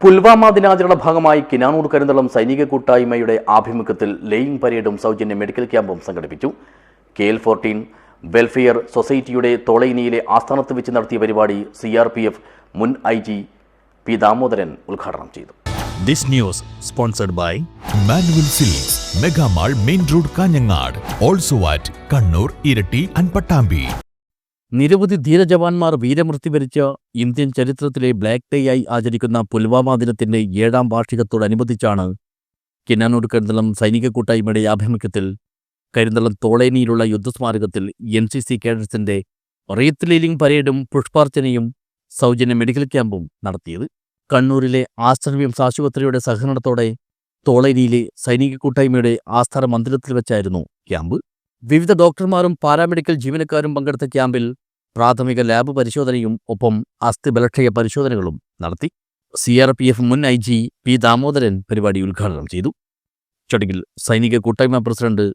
പുൽവാമ ദിനാചരണ ഭാഗമായി കിനാനൂർ കരിന്തളം സൈനിക കൂട്ടായ്മയുടെ ആഭിമുഖ്യത്തിൽ ലേയിങ് പരേഡും സൗജന്യ മെഡിക്കൽ ക്യാമ്പും സംഘടിപ്പിച്ചു. കെ എൽ ഫോർട്ടീൻ വെൽഫെയർ സൊസൈറ്റിയുടെ തോളയിനിയിലെ ആസ്ഥാനത്ത് വെച്ച് നടത്തിയ പരിപാടി സി ആർ പി എഫ് മുൻ ഐ ജി പി ദാമോദരൻ ഉദ്ഘാടനം ചെയ്തു. This news sponsored by Manuel Silks megamall main road Kanhangad also at Kannur Iritty and Pattambi നിരവധി ധീരജവാന്മാർ വീരമൃത്യു വരിച്ച ഇന്ത്യൻ ചരിത്രത്തിലെ ബ്ലാക്ക് ഡേ ആയി ആചരിക്കുന്ന പുൽവാമ ദിനത്തിന്റെ ഏഴാം വാർഷികത്തോടനുബന്ധിച്ചാണ് കിന്നാനൂർ കരിന്തളം സൈനിക കൂട്ടായ്മയുടെ ആഭിമുഖ്യത്തിൽ കരിന്തളം തോളേനിയിലുള്ള യുദ്ധസ്മാരകത്തിൽ എൻ സി സി കേഡറ്റ്സിന്റെ റീത്ത് ലീലിംഗ് പരേഡും പുഷ്പാർച്ചനയും സൗജന്യ മെഡിക്കൽ ക്യാമ്പും നടത്തിയത്. കണ്ണൂരിലെ വിംസ് ആശുപത്രിയുടെ സഹകരണത്തോടെ തോളേനിയിലെ സൈനിക കൂട്ടായ്മയുടെ ആസ്ഥാന മന്ദിരത്തിൽ വെച്ചായിരുന്നു ക്യാമ്പ്. വിവിധ ഡോക്ടർമാരും പാരാമെഡിക്കൽ ജീവനക്കാരും പങ്കെടുത്ത ക്യാമ്പിൽ പ്രാഥമിക ലാബ് പരിശോധനയും ഒപ്പം അസ്ഥി ബലക്ഷയ പരിശോധനകളും നടത്തി. സി ആർ പി എഫ് മുൻ ഐ ജി പി ദാമോദരൻ പരിപാടി ഉദ്ഘാടനം ചെയ്തു. ചടങ്ങിൽ സൈനിക കൂട്ടായ്മ പ്രസിഡന്റ്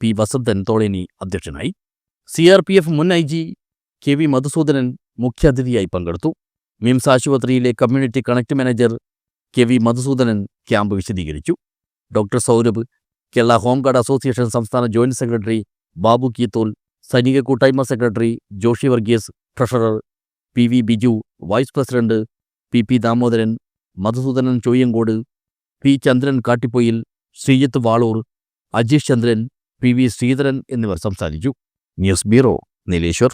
പി വസന്തൻ തോളേനി അധ്യക്ഷനായി. സി ആർ പി എഫ് മുൻ I G K V Madhusoodanan മുഖ്യാതിഥിയായി പങ്കെടുത്തു. മിംസ് ആശുപത്രിയിലെ community connect manager K V Madhusoodanan camp വിശദീകരിച്ചു. Doctor Saurabh Kerala home guard association സംസ്ഥാന ജോയിന്റ് സെക്രട്ടറി ബാബു കീത്തോൽ സൈനിക കൂട്ടായ്മ secretary Joshy Varghese treasurer P V Biju vice president P P Damodaran Madhusoodanan Choyyamkode P Chandran Kattippoyil Sreejith Valoor Ajeesh Chandran P V Sreedharan എന്നിവർ സംസാരിച്ചു. News bureau Nileshwar.